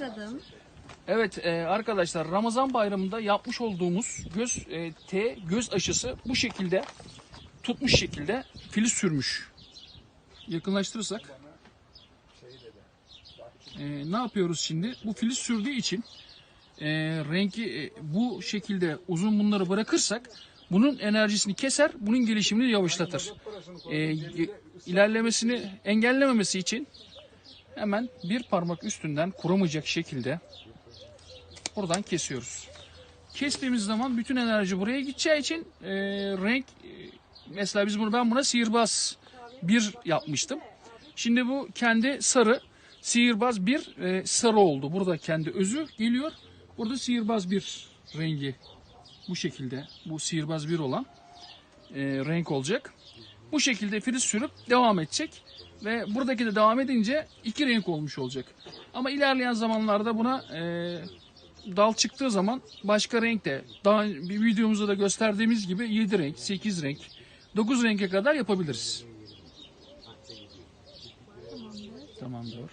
başladım. Evet e, arkadaşlar Ramazan bayramında yapmış olduğumuz göz e, T göz aşısı bu şekilde tutmuş şekilde filiz sürmüş. Yakınlaştırırsak e, ne yapıyoruz şimdi? Bu filiz sürdüğü için e, rengi e, bu şekilde uzun bunları bırakırsak bunun enerjisini keser, bunun gelişimini yavaşlatır. E, ilerlemesini engellememesi için hemen bir parmak üstünden kurumayacak şekilde buradan kesiyoruz. Kestiğimiz zaman bütün enerji buraya gideceği için e, renk e, mesela biz bunu ben buna sihirbaz bir yapmıştım. Şimdi bu kendi sarı sihirbaz bir e, sarı oldu. Burada kendi özü geliyor. Burada sihirbaz bir rengi bu şekilde bu sihirbaz bir olan e, renk olacak. Bu şekilde friz sürüp devam edecek ve buradaki de devam edince iki renk olmuş olacak. Ama ilerleyen zamanlarda buna e, dal çıktığı zaman başka renk de daha bir videomuzda da gösterdiğimiz gibi 7 renk, 8 renk, 9 renge kadar yapabiliriz. Tamamdır.